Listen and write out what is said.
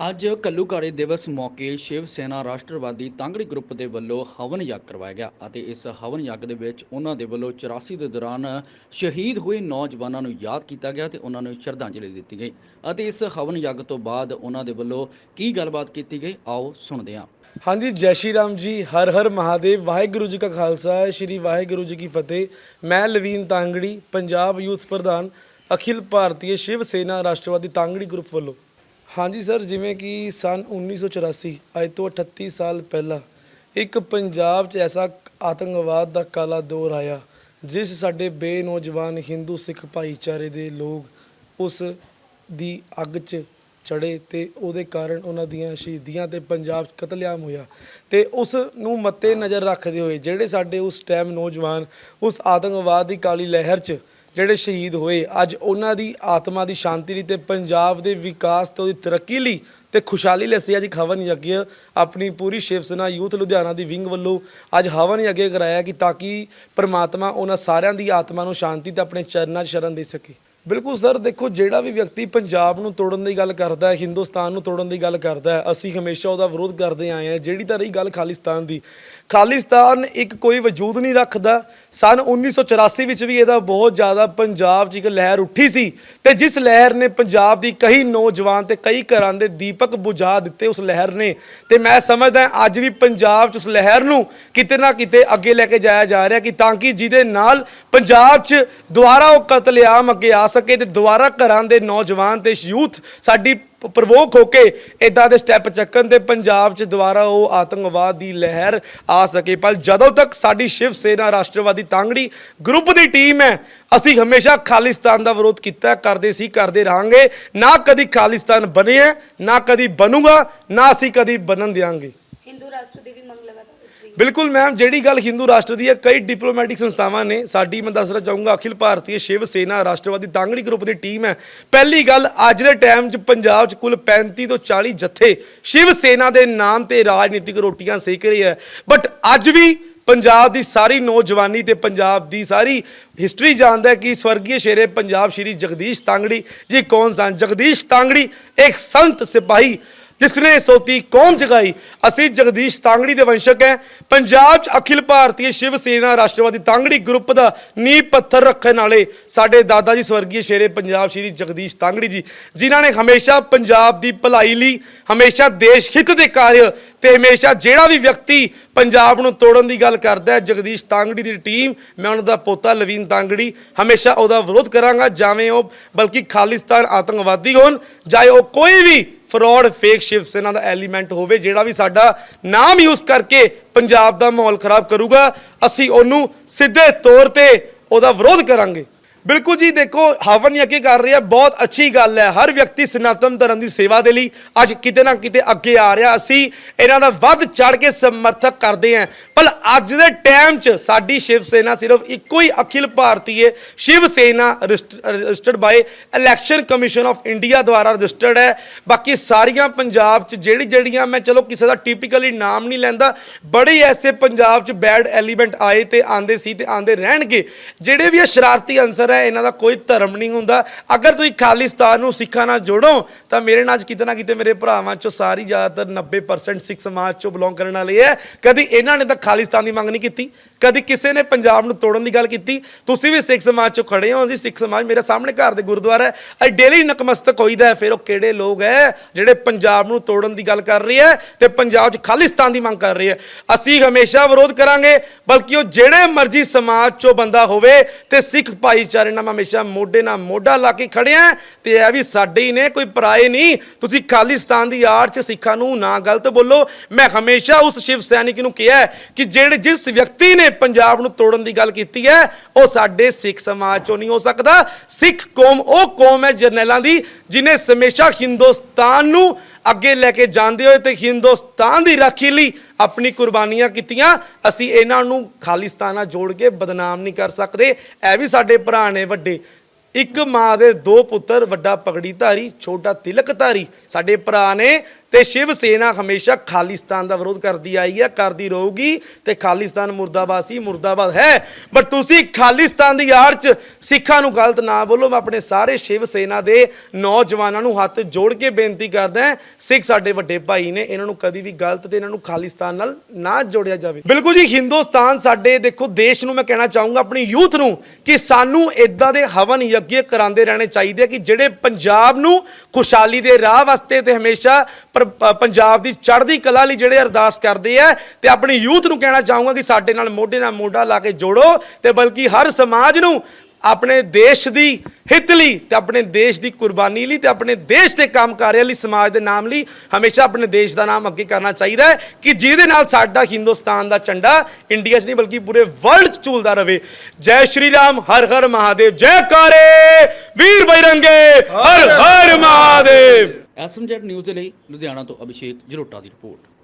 ਅੱਜ ਕੱਲੂਕਾਰੇ ਦਿਵਸ ਮੌਕੇ ਸ਼ਿਵ ਸੈਨਾ ਰਾਸ਼ਟਰਵਾਦੀ ਤਾਂਗੜੀ ਗਰੁੱਪ ਦੇ ਵੱਲੋਂ ਹਵਨ ਯੱਗ ਕਰਵਾਇਆ ਗਿਆ ਅਤੇ ਇਸ ਹਵਨ ਯੱਗ ਦੇ ਵਿੱਚ ਉਹਨਾਂ ਦੇ ਵੱਲੋਂ 84 ਦੇ ਦੌਰਾਨ ਸ਼ਹੀਦ ਹੋਏ ਨੌਜਵਾਨਾਂ ਨੂੰ ਯਾਦ ਕੀਤਾ ਗਿਆ ਤੇ ਉਹਨਾਂ ਨੂੰ ਸ਼ਰਧਾਂਜਲੀ ਦਿੱਤੀ ਗਈ ਅਤੇ ਇਸ ਹਵਨ ਯੱਗ ਤੋਂ ਬਾਅਦ ਉਹਨਾਂ ਦੇ ਵੱਲੋਂ ਕੀ ਗੱਲਬਾਤ ਕੀਤੀ ਗਈ? ਆਓ ਸੁਣਦੇ ਹਾਂ। ਹਾਂਜੀ, ਜੈ ਸ਼੍ਰੀ ਰਾਮ ਜੀ, ਹਰ ਹਰ ਮਹਾਦੇਵ, ਵਾਹਿਗੁਰੂ ਜੀ ਕਾ ਖਾਲਸਾ, ਸ਼੍ਰੀ ਵਾਹਿਗੁਰੂ ਜੀ ਕੀ ਫਤਿਹ। ਮੈਂ ਲਵੀਨ ਤਾਂਗੜੀ, ਪੰਜਾਬ ਯੂਥ ਪ੍ਰਧਾਨ, ਅਖਿਲ ਭਾਰਤੀ ਸ਼ਿਵ ਸੈਨਾ ਰਾਸ਼ਟਰਵਾਦੀ ਤਾਂਗੜੀ ਗਰੁੱਪ ਵੱਲੋਂ। ਹਾਂਜੀ ਸਰ, ਜਿਵੇਂ ਕਿ ਸਨ 1984 ਅੱਜ ਤੋਂ 38 ਸਾਲ ਪਹਿਲਾਂ ਇੱਕ ਪੰਜਾਬ 'ਚ ਐਸਾ ਆਤੰਕਵਾਦ ਦਾ ਕਾਲਾ ਦੌਰ ਆਇਆ, ਜਿਸ ਸਾਡੇ ਬੇਨੌਜਵਾਨ ਹਿੰਦੂ ਸਿੱਖ ਭਾਈਚਾਰੇ ਦੇ ਲੋਕ ਉਸ ਦੀ ਅੱਗ 'ਚ ਚੜੇ ਤੇ ਉਹਦੇ ਕਾਰਨ ਉਹਨਾਂ ਦੀਆਂ ਸ਼ਹੀਦੀਆਂ ਤੇ ਪੰਜਾਬ 'ਚ ਕਤਲੇਆਮ ਹੋਇਆ ਤੇ ਉਸ ਨੂੰ ਮੱਤੇ ਨਜ਼ਰ ਰੱਖਦੇ ਹੋਏ ਜਿਹੜੇ ਸਾਡੇ ਉਸ ਟਾਈਮ ਨੌਜਵਾਨ ਉਸ ਆਤੰਕਵਾਦ ਦੀ ਕਾਲੀ ਲਹਿਰ 'ਚ ਜਿਹੜੇ ਸ਼ਹੀਦ ਹੋਏ, ਅੱਜ ਉਹਨਾਂ ਦੀ ਆਤਮਾ ਦੀ ਸ਼ਾਂਤੀ ਲਈ ਤੇ ਪੰਜਾਬ ਦੇ ਵਿਕਾਸ ਤੇ ਉਹਦੀ ਤਰੱਕੀ ਲਈ ਤੇ ਖੁਸ਼ਹਾਲੀ ਲਈ ਅਸੀਂ ਅੱਜ ਇੱਕ ਹਵਨ ਯੱਗ ਆਪਣੀ ਪੂਰੀ ਸ਼ਿਵ ਸੈਨਾ ਯੂਥ ਲੁਧਿਆਣਾ ਦੀ ਵਿੰਗ ਵੱਲੋਂ ਅੱਜ ਹਵਨ ਯੱਗ ਕਰਾਇਆ ਕਿ ਤਾਂ ਕਿ ਪ੍ਰਮਾਤਮਾ ਉਹਨਾਂ ਸਾਰਿਆਂ ਦੀ ਆਤਮਾ ਨੂੰ ਸ਼ਾਂਤੀ ਤੇ ਆਪਣੇ ਚਰਨਾਂ 'ਚ ਸ਼ਰਨ ਦੇ ਸਕੇ। ਬਿਲਕੁਲ ਸਰ, ਦੇਖੋ, ਜਿਹੜਾ ਵੀ ਵਿਅਕਤੀ ਪੰਜਾਬ ਨੂੰ ਤੋੜਨ ਦੀ ਗੱਲ ਕਰਦਾ ਹੈ, ਹਿੰਦੁਸਤਾਨ ਨੂੰ ਤੋੜਨ ਦੀ ਗੱਲ ਕਰਦਾ ਹੈ, ਅਸੀਂ ਹਮੇਸ਼ਾ ਉਹਦਾ ਵਿਰੋਧ ਕਰਦੇ ਆਏ ਹਾਂ। ਜਿਹੜੀ ਤਾਂ ਰਹੀ ਗੱਲ ਖਾਲਿਸਤਾਨ ਦੀ, ਖਾਲਿਸਤਾਨ ਇੱਕ ਕੋਈ ਵਜੂਦ ਨਹੀਂ ਰੱਖਦਾ। ਸਨ 1984 ਵਿੱਚ ਵੀ ਇਹਦਾ ਬਹੁਤ ਜ਼ਿਆਦਾ ਪੰਜਾਬ 'ਚ ਇੱਕ ਲਹਿਰ ਉੱਠੀ ਸੀ ਤੇ ਜਿਸ ਲਹਿਰ ਨੇ ਪੰਜਾਬ ਦੀ ਕਈ ਨੌਜਵਾਨ ਤੇ ਕਈ ਘਰਾਂ ਦੇ ਦੀਪਕ ਬੁਝਾ ਦਿੱਤੇ ਉਸ ਲਹਿਰ ਨੇ। ਤੇ ਮੈਂ ਸਮਝਦਾ ਅੱਜ ਵੀ ਪੰਜਾਬ 'ਚ ਉਸ ਲਹਿਰ ਨੂੰ ਕਿਤੇ ਨਾ ਕਿਤੇ ਅੱਗੇ ਲੈ ਕੇ ਜਾਇਆ ਜਾ ਰਿਹਾ ਕਿ ਤਾਂ ਕਿ ਜਿਹਦੇ ਨਾਲ ਪੰਜਾਬ 'ਚ ਦੁਬਾਰਾ ਉਹ ਕਤਲੇਆਮ ਅੱਗੇ ਆ ਸਕੇ ਤੇ ਦੁਬਾਰਾ ਘਰਾਂ ਦੇ ਨੌਜਵਾਨ ਤੇ ਯੂਥ ਸਾਡੀ ਪ੍ਰਵੋਕ ਹੋ ਕੇ ਇਦਾਂ ਦੇ ਸਟੈਪ ਚੱਕਣ ਤੇ ਪੰਜਾਬ 'ਚ ਦੁਬਾਰਾ ਉਹ ਆਤੰਕਵਾਦ ਦੀ ਲਹਿਰ ਆ ਸਕੇ। ਪਰ ਜਦੋਂ ਤੱਕ ਸਾਡੀ ਸ਼ਿਵ ਸੈਨਾ ਰਾਸ਼ਟਰਵਾਦੀ ਤਾਂਗੜੀ ਗਰੁੱਪ ਦੀ ਟੀਮ ਹੈ, ਅਸੀਂ ਹਮੇਸ਼ਾ ਖਾਲਿਸਤਾਨ ਦਾ ਵਿਰੋਧ ਕੀਤਾ, ਕਰਦੇ ਸੀ, ਕਰਦੇ ਰਹਾਂਗੇ। ਨਾ ਕਦੀ ਖਾਲਿਸਤਾਨ ਬਣਿਆ, ਨਾ ਕਦੀ ਬਣੂਗਾ, ਨਾ ਅਸੀਂ ਕਦੀ ਬਣਨ ਦਿਆਂਗੇ। ਹਿੰਦੂ ਰਾਸ਼ਟਰ ਦੀ ਵੀ ਮੰਗ ਲਗਾਤਾਰ। ਬਿਲਕੁਲ ਮੈਮ ਜਿਹੜੀ ਗੱਲ ਹਿੰਦੂ ਰਾਸ਼ਟਰ ਦੀ ਹੈ, ਕਈ ਡਿਪਲੋਮੈਟਿਕ ਸੰਸਥਾਵਾਂ ਨੇ ਸਾਡੀ, ਮੈਂ ਦੱਸਣਾ ਚਾਹੂੰਗਾ, ਅਖਿਲ ਭਾਰਤੀ ਸ਼ਿਵ ਸੈਨਾ ਰਾਸ਼ਟਰਵਾਦੀ ਤਾਂਗੜੀ ਗਰੁੱਪ ਦੀ ਟੀਮ ਹੈ। ਪਹਿਲੀ ਗੱਲ, ਅੱਜ ਦੇ ਟਾਈਮ 'ਚ ਪੰਜਾਬ 'ਚ ਕੁੱਲ 35 ਤੋਂ 40 ਜੱਥੇ ਸ਼ਿਵ ਸੈਨਾ ਦੇ ਨਾਮ ਤੇ ਰਾਜਨੀਤਿਕ ਰੋਟੀਆਂ ਸੇਕ ਰਹੀ ਹੈ। ਬਟ ਅੱਜ ਵੀ ਪੰਜਾਬ ਦੀ ਸਾਰੀ ਨੌਜਵਾਨੀ ਤੇ ਪੰਜਾਬ ਦੀ ਸਾਰੀ ਹਿਸਟਰੀ ਜਾਣਦਾ ਹੈ ਕਿ ਸਵਰਗੀ ਸ਼ੇਰੇ ਪੰਜਾਬ ਸ਼੍ਰੀ ਜਗਦੀਸ਼ ਤਾਂਗੜੀ। ਜੀ ਕੌਣ ਸਨ? ਜਗਦੀਸ਼ ਤਾਂਗੜੀ, ਇੱਕ ਸੰਤ ਸਿਪਾਹੀ ਜਿਸ ਨੇ ਸੋਤੀ ਕੌਮ ਜਗਾਈ, ਅਸੀਂ ਜਗਦੀਸ਼ ਤਾਂਗੜੀ ਦੇ ਵੰਸ਼ਕ ਹੈ। ਪੰਜਾਬ 'ਚ ਅਖਿਲ ਭਾਰਤੀ ਸ਼ਿਵ ਸੈਨਾ ਰਾਸ਼ਟਰਵਾਦੀ ਤਾਂਗੜੀ ਗਰੁੱਪ ਦਾ ਨੀਂਹ ਪੱਥਰ ਰੱਖਣ ਵਾਲੇ ਸਾਡੇ ਦਾਦਾ ਜੀ ਸਵਰਗੀ ਸ਼ੇਰੇ ਪੰਜਾਬ ਸ਼੍ਰੀ ਜਗਦੀਸ਼ ਤਾਂਗੜੀ ਜੀ, ਜਿਨ੍ਹਾਂ ਨੇ ਹਮੇਸ਼ਾ ਪੰਜਾਬ ਦੀ ਭਲਾਈ ਲਈ, ਹਮੇਸ਼ਾ ਦੇਸ਼ ਹਿੱਤ ਦੇ ਕਾਰਜ ਤੇ ਹਮੇਸ਼ਾ ਜਿਹੜਾ ਵੀ ਵਿਅਕਤੀ ਪੰਜਾਬ ਨੂੰ ਤੋੜਨ ਦੀ ਗੱਲ ਕਰਦਾ ਹੈ, ਜਗਦੀਸ਼ ਤਾਂਗੜੀ ਦੀ ਟੀਮ, ਮੈਂ ਉਹਨਾਂ ਦਾ ਪੋਤਾ ਲਵੀਨ ਤਾਂਗੜੀ, ਹਮੇਸ਼ਾ ਉਹਦਾ ਵਿਰੋਧ ਕਰਾਂਗਾ, ਜਾਵੇਂ ਉਹ ਬਲਕਿ ਖਾਲਿਸਤਾਨ ਆਤੰਕਵਾਦੀ ਹੋਣ, ਚਾਹੇ ਉਹ ਕੋਈ ਵੀ ਫਰਾਡ ਫੇਕ ਸ਼ਿਵ ਇਹਨਾਂ ਦਾ ਐਲੀਮੈਂਟ ਹੋਵੇ, ਜਿਹੜਾ ਵੀ ਸਾਡਾ ਨਾਮ ਯੂਜ਼ ਕਰਕੇ ਪੰਜਾਬ ਦਾ ਮਾਹੌਲ ਖਰਾਬ ਕਰੂਗਾ, ਅਸੀਂ ਉਹਨੂੰ ਸਿੱਧੇ ਤੌਰ ਤੇ ਉਹਦਾ ਵਿਰੋਧ ਕਰਾਂਗੇ। ਬਿਲਕੁਲ ਜੀ, ਦੇਖੋ, ਹਵਨ ਯੱਗ ਕਰ ਰਿਹਾ ਬਹੁਤ ਅੱਛੀ ਗੱਲ ਹੈ। ਹਰ ਵਿਅਕਤੀ ਸਨਾਤਨ ਧਰਮ ਦੀ ਸੇਵਾ ਦੇ ਲਈ ਅੱਜ ਕਿਤੇ ਨਾ ਕਿਤੇ ਅੱਗੇ ਆ ਰਿਹਾ। ਅਸੀਂ ਇਹਨਾਂ ਦਾ ਵੱਧ ਚੜ ਕੇ ਸਮਰਥਕ ਕਰਦੇ ਹਾਂ। ਪਰ ਅੱਜ ਦੇ ਟਾਈਮ 'ਚ ਸਾਡੀ ਸ਼ਿਵ ਸੈਨਾ ਸਿਰਫ ਇੱਕੋ ਹੀ ਅਖਿਲ ਭਾਰਤੀ ਹੈ Shiv Sena registered by election commission of India ਦੁਆਰਾ ਰਜਿਸਟਰਡ ਹੈ। ਬਾਕੀ ਸਾਰੀਆਂ ਪੰਜਾਬ 'ਚ ਜਿਹੜੀ, ਜਿਹੜੀਆਂ ਮੈਂ, ਚਲੋ, ਕਿਸੇ ਦਾ ਟਿਪੀਕਲੀ ਨਾਮ ਨਹੀਂ ਲੈਂਦਾ, ਬੜੇ ਐਸੇ ਪੰਜਾਬ 'ਚ ਬੈਡ ਐਲੀਮੈਂਟ ਆਏ ਤੇ ਆਂਦੇ ਸੀ ਤੇ ਆਂਦੇ ਰਹਿਣਗੇ। ਜਿਹੜੇ ਵੀ ਇਹ ਸ਼ਰਾਰਤੀ ਅਨਸਰ ਹੈ ਇਹਨਾਂ ਦਾ ਕੋਈ ਧਰਮ ਨਹੀਂ ਹੁੰਦਾ। ਅਗਰ ਤੁਸੀਂ ਖਾਲਿਸਤਾਨ ਨੂੰ ਸਿੱਖਾਂ ਨਾਲ ਜੋੜੋ, ਤਾਂ ਮੇਰੇ ਨਾਲ ਕਿਤੇ ਨਾ ਕਿਤੇ ਮੇਰੇ ਭਰਾਵਾਂ 'ਚੋਂ ਸਾਰੀ ਜ਼ਿਆਦਾਤਰ 90% ਸਿੱਖ ਸਮਾਜ 'ਚੋਂ ਬਿਲੋਂਗ ਕਰਨ ਵਾਲੇ ਹੈ ਕਦੀ ਇਹਨਾਂ ਨੇ ਤਾਂ ਖਾਲਿਸਤਾਨ ਦੀ ਮੰਗ ਨਹੀਂ ਕੀਤੀ। ਕਦੀ ਕਿਸੇ ਨੇ ਪੰਜਾਬ ਨੂੰ ਤੋੜਨ ਦੀ ਗੱਲ ਕੀਤੀ? ਤੁਸੀਂ ਵੀ ਸਿੱਖ ਸਮਾਜ 'ਚੋਂ ਖੜੇ ਹੋ, ਅਸੀਂ ਸਿੱਖ ਸਮਾਜ, ਮੇਰੇ ਸਾਹਮਣੇ ਘਰ ਦੇ ਗੁਰਦੁਆਰਾ ਹੈ। ਅਸੀਂ ਡੇਲੀ ਨਕਮਸਤਕ ਹੋਈਦਾ ਹੈ। ਫਿਰ ਉਹ ਕਿਹੜੇ ਲੋਕ ਹੈ ਜਿਹੜੇ ਪੰਜਾਬ ਨੂੰ ਤੋੜਨ ਦੀ ਗੱਲ ਕਰ ਰਹੇ ਹੈ ਤੇ ਪੰਜਾਬ 'ਚ ਖਾਲਿਸਤਾਨ ਦੀ ਮੰਗ ਕਰ ਰਹੇ ਹੈ? ਅਸੀਂ ਹਮੇਸ਼ਾ ਵਿਰੋਧ ਕਰਾਂਗੇ, ਬਲਕਿ ਉਹ ਜਿਹੜੇ ਮਰਜ਼ੀ ਸਮਾਜ 'ਚੋਂ ਬੰਦਾ ਹੋਵੇ ਤੇ ਸਿੱਖ ਭਾਈਚਾਰੇ ਨਾਲ ਹਮੇਸ਼ਾ ਮੋਢੇ ਨਾਲ ਮੋਢਾ ਲਾ ਕੇ ਖੜੇ ਖੜਿਆ ਤੇ ਇਹ ਵੀ ਸਾਡੇ ਹੀ ਨੇ, ਕੋਈ ਪਰਾਏ ਨਹੀਂ। ਤੁਸੀਂ ਖਾਲਿਸਤਾਨ ਦੀ ਆੜ 'ਚ ਸਿੱਖਾਂ ਨੂੰ ਨਾ ਗਲਤ ਬੋਲੋ। ਮੈਂ ਹਮੇਸ਼ਾ ਉਸ ਸ਼ਿਵ ਸੈਨਿਕ ਨੂੰ ਕਿਹਾ ਕਿ ਜਿਹੜੇ ਜਿਸ ਵਿਅਕਤੀ ਨੇ ਪੰਜਾਬ ਨੂੰ ਤੋੜਨ ਦੀ ਗੱਲ ਕੀਤੀ ਹੈ, ਉਹ ਸਾਡੇ ਸਿੱਖ ਸਮਾਜ 'ਚੋਂ ਨਹੀਂ ਹੋ ਸਕਦਾ। ਸਿੱਖ ਕੌਮ, ਉਹ ਕੌਮ ਹੈ ਜਰਨੈਲਾਂ ਦੀ, ਜਿਨੇ ਹਮੇਸ਼ਾ ਹਿੰਦੁਸਤਾਨ ਨੂੰ ਅੱਗੇ ਲੈ ਕੇ ਜਾਂਦੇ ਹੋਏ ਤੇ ਹਿੰਦੁਸਤਾਨ ਦੀ ਰਾਖੀ ਲਈ ਆਪਣੀ ਕੁਰਬਾਨੀਆਂ ਕੀਤੀਆਂ। ਅਸੀਂ ਇਹਨਾਂ ਨੂੰ ਖਾਲਿਸਤਾਨ ਨਾਲ ਜੋੜ ਕੇ ਬਦਨਾਮ ਨਹੀਂ ਕਰ ਸਕਦੇ। ਇਹ ਵੀ ਸਾਡੇ ਭਰਾ ਨੇ ਵੱਡੇ। ਇੱਕ ਮਾਂ ਦੇ ਦੋ ਪੁੱਤਰ, ਵੱਡਾ ਪਗੜੀ ਧਾਰੀ ਛੋਟਾ ਤਿਲਕ ਧਾਰੀ ਸਾਡੇ ਭਰਾ ਨੇ ਤੇ ਸ਼ਿਵ ਸੇਨਾ ਹਮੇਸ਼ਾ ਖਾਲਿਸਤਾਨ ਦਾ ਵਿਰੋਧ ਕਰਦੀ ਆਈ ਹੈ, ਕਰਦੀ ਰਹੂਗੀ ਤੇ ਖਾਲਿਸਤਾਨ ਮੁਰਦਾਬਾਦ ਸੀ, ਮੁਰਦਾਬਾਦ ਹੈ। ਬਟ ਤੁਸੀਂ ਖਾਲਿਸਤਾਨ ਦੀ ਆੜ ਚ ਸਿੱਖਾਂ ਨੂੰ ਗਲਤ ਨਾ ਬੋਲੋ, ਮੈਂ ਆਪਣੇ ਸਾਰੇ ਸ਼ਿਵ ਸੇਨਾ ਦੇ ਨੌਜਵਾਨਾਂ ਨੂੰ ਹੱਥ ਜੋੜ ਕੇ ਬੇਨਤੀ ਕਰਦਾ ਸਿੱਖ ਸਾਡੇ ਵੱਡੇ ਭਾਈ ਨੇ, ਇਹਨਾਂ ਨੂੰ ਕਦੀ ਵੀ ਗਲਤ ਤੇ ਇਹਨਾਂ ਨੂੰ ਖਾਲਿਸਤਾਨ ਨਾਲ ਨਾ ਜੋੜਿਆ ਜਾਵੇ। ਬਿਲਕੁਲ ਜੀ, ਹਿੰਦੁਸਤਾਨ ਸਾਡੇ, ਦੇਖੋ, ਦੇਸ਼ ਨੂੰ ਮੈਂ ਕਹਿਣਾ ਚਾਹੂੰਗਾ, ਆਪਣੀ ਯੂਥ ਨੂੰ ਕਿ ਸਾਨੂੰ ਇਦਾਂ ਦੇ ਹਵਨ ਯੱਗ ਕਰਾਉਂਦੇ ਰਹਿਣੇ ਚਾਹੀਦੇ ਕਿ ਜਿਹੜੇ ਪੰਜਾਬ ਨੂੰ ਖੁਸ਼ਹਾਲੀ ਦੇ ਰਾਹ ਵਾਸਤੇ ਤੇ ਹਮੇਸ਼ਾ ਪੰਜਾਬ ਦੀ ਚੜ੍ਹਦੀ ਕਲਾ ਲਈ ਜਿਹੜੇ ਅਰਦਾਸ ਕਰਦੇ ਆ ਤੇ ਆਪਣੀ ਯੂਥ ਨੂੰ ਕਹਿਣਾ ਚਾਹੂੰਗਾ ਕਿ ਸਾਡੇ ਨਾਲ ਮੋਢੇ ਨਾਲ ਮੋਢਾ ਲਾ ਕੇ ਜੋੜੋ ਤੇ ਬਲਕਿ ਹਰ ਸਮਾਜ ਨੂੰ ਆਪਣੇ ਦੇਸ਼ ਦੀ ਹਿੱਤ ਲਈ ਤੇ ਆਪਣੇ ਦੇਸ਼ ਦੀ ਕੁਰਬਾਨੀ ਲਈ ਤੇ ਆਪਣੇ ਦੇਸ਼ ਦੇ ਕੰਮ ਕਾਰਿਆਂ ਲਈ, ਸਮਾਜ ਦੇ ਨਾਮ ਲਈ ਹਮੇਸ਼ਾ ਆਪਣੇ ਦੇਸ਼ ਦਾ ਨਾਮ ਅੱਗੇ ਕਰਨਾ ਚਾਹੀਦਾ ਹੈ ਕਿ ਜਿਹਦੇ ਨਾਲ ਸਾਡਾ ਹਿੰਦੁਸਤਾਨ ਦਾ ਝੰਡਾ ਇੰਡੀਆ 'ਚ ਨਹੀਂ ਬਲਕਿ ਪੂਰੇ ਵਰਲਡ 'ਚ ਝੂਲਦਾ ਰਹੇ। ਜੈ ਸ਼੍ਰੀ ਰਾਮ, ਹਰ ਹਰ ਮਹਾਦੇਵ ਜੈ ਕਾਰੇ ਵੀਰ ਬੈਰੰਗੇ ਹਰ ਹਰ ਮਹਾਦੇਵ। ਐਸਐਮਜੈਡ ਨਿਊਜ਼ ਦੇ ਲਈ ਲੁਧਿਆਣਾ ਤੋਂ ਅਭਿਸ਼ੇਕ ਜਲੋਟਾ ਦੀ ਰਿਪੋਰਟ।